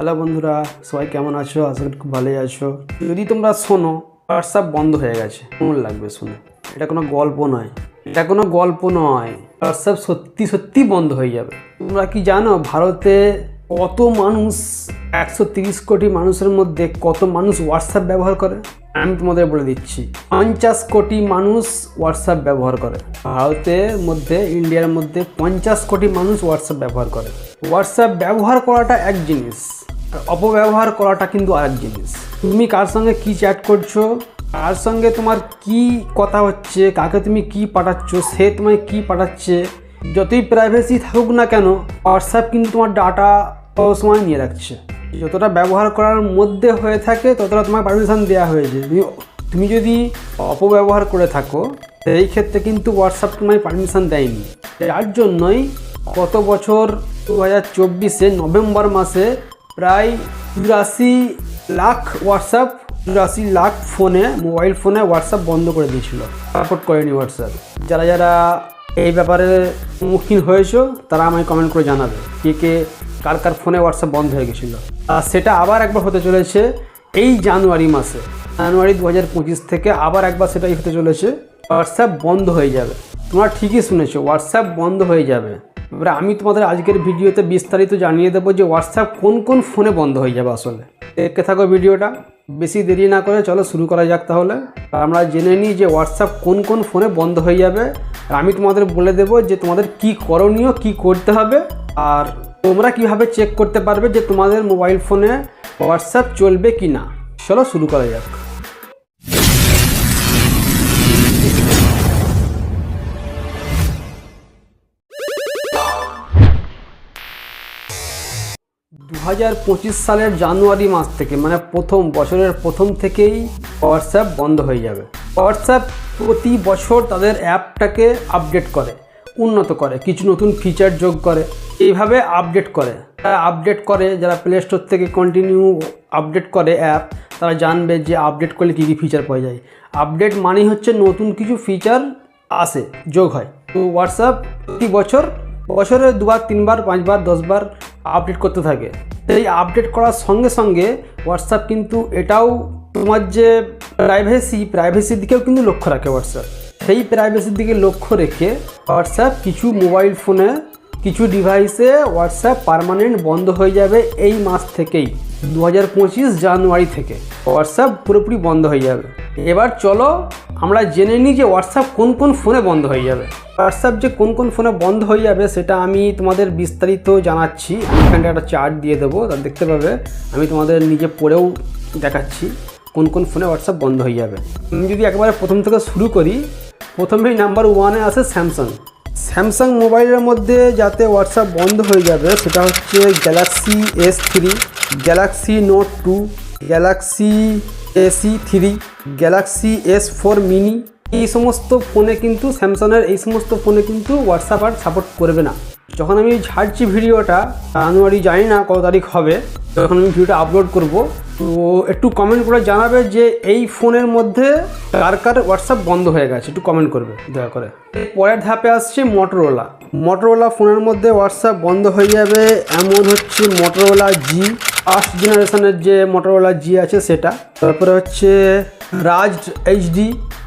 Hello বন্ধুরা, সবাই কেমন আছো? আশা করি খুব ভালোই আছো। যদি তোমরা শোনো হোয়াটসঅ্যাপ বন্ধ হয়ে গেছে। কেমন লাগবে শুনে? এটা কোনো গল্প নয়। এটা কোনো গল্প নয়। হোয়াটসঅ্যাপ সত্যি সত্যি বন্ধ হয়ে যাবে। তোমরা কি জানো, ভারতে কত মানুষ, একশো তিরিশ কোটি মানুষের মধ্যে কত মানুষ হোয়াটসঅ্যাপ ব্যবহার করে? আমি তোমাদের বলে দিচ্ছি, পঞ্চাশ কোটি মানুষ হোয়াটসঅ্যাপ ব্যবহার করে। ভারতের মধ্যে, ইন্ডিয়ার মধ্যে পঞ্চাশ কোটি মানুষ হোয়াটসঅ্যাপ ব্যবহার করে। হোয়াটসঅ্যাপ ব্যবহার করাটা এক জিনিস। অপব্যবহার করাটা কিন্তু আরেক জিনিস। তুমি কার সঙ্গে কি চ্যাট করছ, কার সঙ্গে তোমার কি কথা হচ্ছে, কাকে তুমি কি পাঠাচ্ছ, সে তোমায় কি পাঠাচ্ছে, যতই প্রাইভেসি থাকুক না কেন হোয়াটসঅ্যাপ কিন্তু তোমার ডাটা সময় নিয়ে রাখছে। যতটা ব্যবহার করার মধ্যে হয়ে থাকে, ততটা তোমার পারমিশন দেওয়া হয়েছে। তুমি তুমি যদি অপব্যবহার করে থাকো, সেই ক্ষেত্রে কিন্তু হোয়াটসঅ্যাপ তোমায় পারমিশন দেয়নি। যার জন্যই গত বছর দু হাজার চব্বিশে নভেম্বর মাসে প্রায় চুরাশি লাখ হোয়াটসঅ্যাপ চুরাশি লাখ ফোনে, মোবাইল ফোনে হোয়াটসঅ্যাপ বন্ধ করে দিয়েছিল। সাপোর্ট করেনি হোয়াটসঅ্যাপ যারা যারা এই ব্যাপারে সম্মুখীন হয়েছো, তারা আমায় কমেন্ট করে জানাবে কে কে কার কার ফোনে হোয়াটসঅ্যাপ বন্ধ হয়ে গেছিল। আর সেটা আবার একবার হতে চলেছে এই জানুয়ারি মাসে। জানুয়ারি দু হাজার পঁচিশ থেকে আবার একবার সেটাই হতে চলেছে। হোয়াটসঅ্যাপ বন্ধ হয়ে যাবে। তোমরা ঠিকই শুনেছো হোয়াটসঅ্যাপ বন্ধ হয়ে যাবে। এবারে আমি তোমাদের আজকের ভিডিওতে বিস্তারিত জানিয়ে দেবো যে হোয়াটসঅ্যাপ কোন কোন ফোনে বন্ধ হয়ে যাবে আসলে। দেখতে থাকো ভিডিওটা, বেশি দেরি না করে চলো শুরু করা যাক তাহলে। আমরা জেনে নিই যে হোয়াটসঅ্যাপ কোন কোন ফোনে বন্ধ হয়ে যাবে। আর আমি তোমাদের বলে দেবো যে তোমাদের কি করণীয়, কি করতে হবে। আর তোমরা কীভাবে চেক করতে পারবে যে তোমাদের মোবাইল ফোনে হোয়াটসঅ্যাপ চলবে কি না চলো শুরু করা যাক। হাজার পঁচিশ সালের জানুয়ারি মাস থেকে মানে প্রথম বছরের প্রথম থেকেই হোয়াটসঅ্যাপ বন্ধ হয়ে যাবে। হোয়াটসঅ্যাপ প্রতি বছর তাদের অ্যাপটাকে আপডেট করে, উন্নত করে, কিছু নতুন ফিচার যোগ করে, এইভাবে আপডেট করে। আপডেট করে, যারা প্লে স্টোর থেকে কন্টিনিউ আপডেট করে অ্যাপ তারা জানবে যে আপডেট করলে কী কী ফিচার পাওয়া যায়। আপডেট মানেই হচ্ছে নতুন কিছু ফিচার আসে, যোগ হয়। তো হোয়াটসঅ্যাপ প্রতি বছর, বছরে দুবার, তিনবার, পাঁচবার, দশবার আপডেট করতে থাকে। এই আপডেট করার সঙ্গে সঙ্গে হোয়াটসঅ্যাপ কিন্তু এটাও তোমার যে প্রাইভেসি প্রাইভেসির দিকেও কিন্তু লক্ষ্য রাখে হোয়াটসঅ্যাপ সেই প্রাইভেসির দিকে লক্ষ্য রেখে হোয়াটসঅ্যাপ কিছু মোবাইল ফোনে কিছু ডিভাইসে হোয়াটসঅ্যাপ পার্মানেন্ট বন্ধ হয়ে যাবে এই মাস থেকেই দু হাজার পঁচিশ জানুয়ারি থেকে। হোয়াটসঅ্যাপ পুরোপুরি বন্ধ হয়ে যাবে। এবার চলো আমরা জেনে নিই যে হোয়াটসঅ্যাপ কোন কোন ফোনে বন্ধ হয়ে যাবে। হোয়াটসঅ্যাপ যে কোন কোন ফোনে বন্ধ হয়ে যাবে সেটা আমি তোমাদের বিস্তারিত জানাচ্ছি। আমি এখানটা একটা চার্ট দিয়ে দেবো, তা দেখতে পাবে। আমি তোমাদের নিজে পড়েও দেখাচ্ছি কোন কোন ফোনে হোয়াটসঅ্যাপ বন্ধ হয়ে যাবে। আমি যদি একবারে প্রথম থেকে শুরু করি, প্রথমেই নাম্বার ওয়ানে আছে স্যামসাং স্যামসাং মোবাইলের মধ্যে যাতে হোয়াটসঅ্যাপ বন্ধ হয়ে যাবে, সেটা হচ্ছে Galaxy S three Galaxy Note two Galaxy Ace three Galaxy S four mini এই সমস্ত ফোনে কিন্তু স্যামসাংয়ের এই সমস্ত ফোনে কিন্তু হোয়াটসঅ্যাপ আর সাপোর্ট করবে না। যখন আমি ছাড়ছি ভিডিওটা, জানুয়ারি জানি না কত তারিখ হবে তখন আমি ভিডিওটা আপলোড করব, তো একটু কমেন্ট করে জানাবে যে এই ফোনের মধ্যে কার কার হোয়াটসঅ্যাপ বন্ধ হয়ে গেছে, একটু কমেন্ট করবে, দয়া করে। পরের ধাপে আসছে মোটরোলা মোটরোলা ফোনের মধ্যে হোয়াটসঅ্যাপ বন্ধ হয়ে যাবে, এমন হচ্ছে মোটরোলা জি ফার্স্ট জেনারেশনের যে মোটরওয়ালা জি আছে সেটা। তারপরে হচ্ছে রাজ এইচডি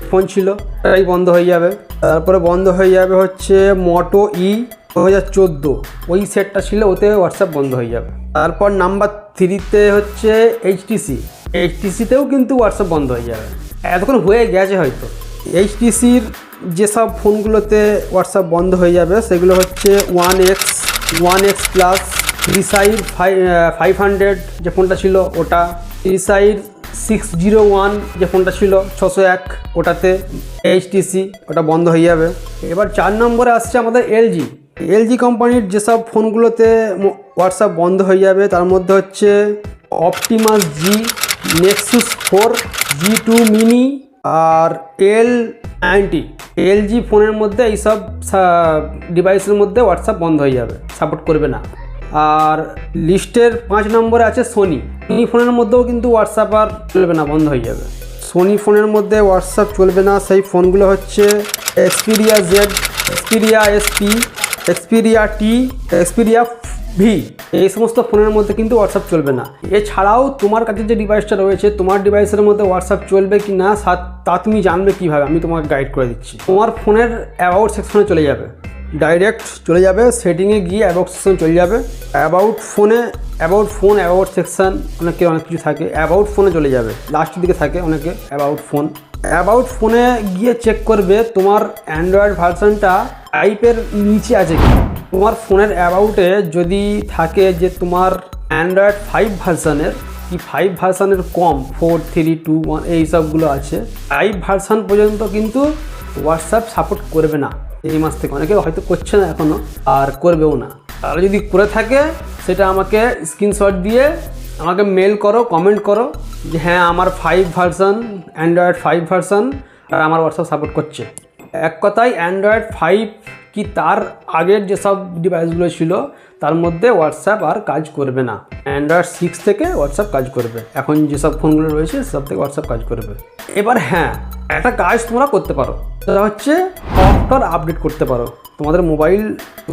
ফোন ছিল এটাই বন্ধ হয়ে যাবে। তারপরে বন্ধ হয়ে যাবে হচ্ছে মোটো ই দু হাজার চোদ্দ। ওই সেটটা ছিল, ওতে হোয়াটসঅ্যাপ বন্ধ হয়ে যাবে। তারপর নাম্বার থ্রিতে হচ্ছে এইচটিসি এইচটিসিতেও কিন্তু হোয়াটসঅ্যাপ বন্ধ হয়ে যাবে। এতক্ষণ হয়ে গেছে হয়তো। এইচটিসির যেসব ফোনগুলোতে হোয়াটসঅ্যাপ বন্ধ হয়ে যাবে, সেগুলো হচ্ছে One X One X plus reside five hundred যে ফোনটা ছিল ওটা রিসাইড সিক্স জিরো ওয়ান যে ফোনটা ছিল ছশো এক ওটাতে এইচটিসি ওটা বন্ধ হয়ে যাবে। এবার চার নম্বরে আসছে আমাদের এলজি এলজি কোম্পানির যেসব ফোনগুলোতে হোয়াটসঅ্যাপ বন্ধ হয়ে যাবে, তার মধ্যে হচ্ছে Optimus G Nexus four G two mini আর এল নাইনটি এলজি ফোনের মধ্যে এইসব ডিভাইসের মধ্যে হোয়াটসঅ্যাপ বন্ধ হয়ে যাবে সাপোর্ট করবে না। আর লিস্টের পাঁচ নম্বরে আছে সোনি। সোনি ফোনের মধ্যেও কিন্তু হোয়াটসঅ্যাপ আর চলবে না, বন্ধ হয়ে যাবে। সোনি ফোনের মধ্যে হোয়াটসঅ্যাপ চলবে না, সেই ফোনগুলো হচ্ছে Xperia Z Xperia SP Xperia T Xperia V এই সমস্ত ফোনের মধ্যে কিন্তু হোয়াটসঅ্যাপ চলবে না। এছাড়াও তোমার কাছে যে ডিভাইসটা রয়েছে, তোমার ডিভাইসের মধ্যে হোয়াটসঅ্যাপ চলবে কি না তা তুমি জানবে কীভাবে, আমি তোমাকে গাইড করে দিচ্ছি। তোমার ফোনের অ্যাবাউট সেকশনে চলে যাবে। ডাইরেক্ট চলে যাবে সেটিংয়ে গিয়ে অ্যাবাউট সেকশন চলে যাবে। অ্যাবাউট ফোনে অ্যাবাউট ফোন অ্যাবাউট সেকশন অনেকে অনেক কিছু থাকে। অ্যাবাউট ফোনে চলে যাবে লাস্টের দিকে থাকে অনেকে অ্যাবাউট ফোন অ্যাবাউট ফোনে গিয়ে চেক করবে তোমার অ্যান্ড্রয়েড ভার্সনটা টাইপের নিচে আছে কি। তোমার ফোনের অ্যাবাউটে যদি থাকে যে তোমার অ্যান্ড্রয়েড ফাইভ ভার্সানের কি ফাইভ ভার্সানের কম? ফোর থ্রি টু ওয়ান এই সবগুলো আছে। ফাইভ ভার্সান পর্যন্ত কিন্তু হোয়াটসঅ্যাপ সাপোর্ট করবে না। এই মাস থেকে অনেকে হয়তো করছে না এখনও আর করবেও না। তাহলে যদি করে থাকে, সেটা আমাকে স্ক্রিনশট দিয়ে আমাকে মেল করো কমেন্ট করো যে হ্যাঁ আমার five version Android five version আর আমার হোয়াটসঅ্যাপ সাপোর্ট করছে। এক কথায় অ্যান্ড্রয়েড ফাইভ কি তার আগের যেসব ডিভাইসগুলো ছিল, তার মধ্যে হোয়াটসঅ্যাপ আর কাজ করবে না। অ্যান্ড্রয়েড সিক্স থেকে হোয়াটসঅ্যাপ কাজ করবে। এখন যেসব ফোনগুলো রয়েছে সব থেকে হোয়াটসঅ্যাপ কাজ করবে। এবার হ্যাঁ একটা কাজ তোমরা করতে পারো। সেটা হচ্ছে সফটওয়্যার আপডেট করতে পারো। তোমাদের মোবাইল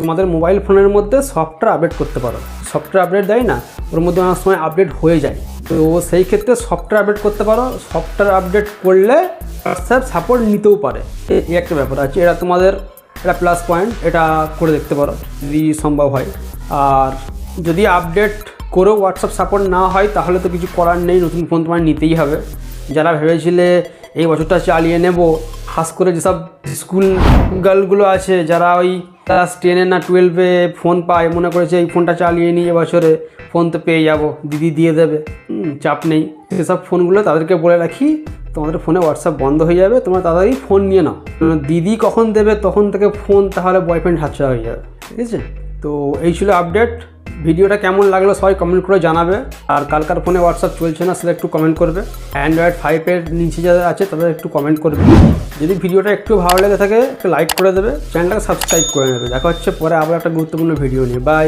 তোমাদের মোবাইল ফোনের মধ্যে সফটওয়্যার আপডেট করতে পারো। সফটওয়্যার আপডেট দেয় না, ওর মধ্যে অনেক সময় আপডেট হয়ে যায়। তো সেই ক্ষেত্রে সফটওয়্যার আপডেট করতে পারো। সফটওয়্যার আপডেট করলে হোয়াটসঅ্যাপ সাপোর্ট নিতেও পারে। এই একটা ব্যাপার আছে। এটা তোমাদের, এটা প্লাস পয়েন্ট এটা করে দেখতে পারো, যদি সম্ভব হয়। আর যদি আপডেট করেও হোয়াটসঅ্যাপ সাপোর্ট না হয়, তাহলে তো কিছু করার নেই। নতুন ফোন তোমার নিতেই হবে। যারা ভেবেছিলে এই বছরটা চালিয়ে নেব খাস করে যেসব স্কুল গার্লগুলো আছে, যারা ওই ক্লাস টেনে না টুয়েলভে ফোন পায়, মনে করেছে এই ফোনটা চালিয়ে নিই এবছরে ফোন তো পেয়ে যাব, দিদি দিয়ে দেবে। চাপ নেই। সেসব ফোনগুলো তাদেরকে বলে রাখি, তোমাদের ফোনে হোয়াটসঅ্যাপ বন্ধ হয়ে যাবে, তোমরা তাড়াতাড়ি ফোন নিয়ে নাও। দিদি কখন দেবে, তখন থেকে ফোন তাহলে বয়ফ্রেন্ড হাতছাড়া হয়ে যাবে। ঠিক আছে? তো এই ছিল আপডেট ভিডিওটা কেমন লাগল সবাই কমেন্ট করে জানাবে। আর কার কার ফোনে হোয়াটসঅ্যাপ চলছে না, সেটা একটু কমেন্ট করবে। অ্যান্ড্রয়েড ফাইভের নিচে যারা আছে, তাদের একটু কমেন্ট করবে। যদি ভিডিওটা একটু ভালো লেগে থাকে, একটু লাইক করে দেবে। চ্যানেলটাকে সাবস্ক্রাইব করে নেবে। দেখা হচ্ছে পরে আবার একটা গুরুত্বপূর্ণ ভিডিও নিয়ে। বাই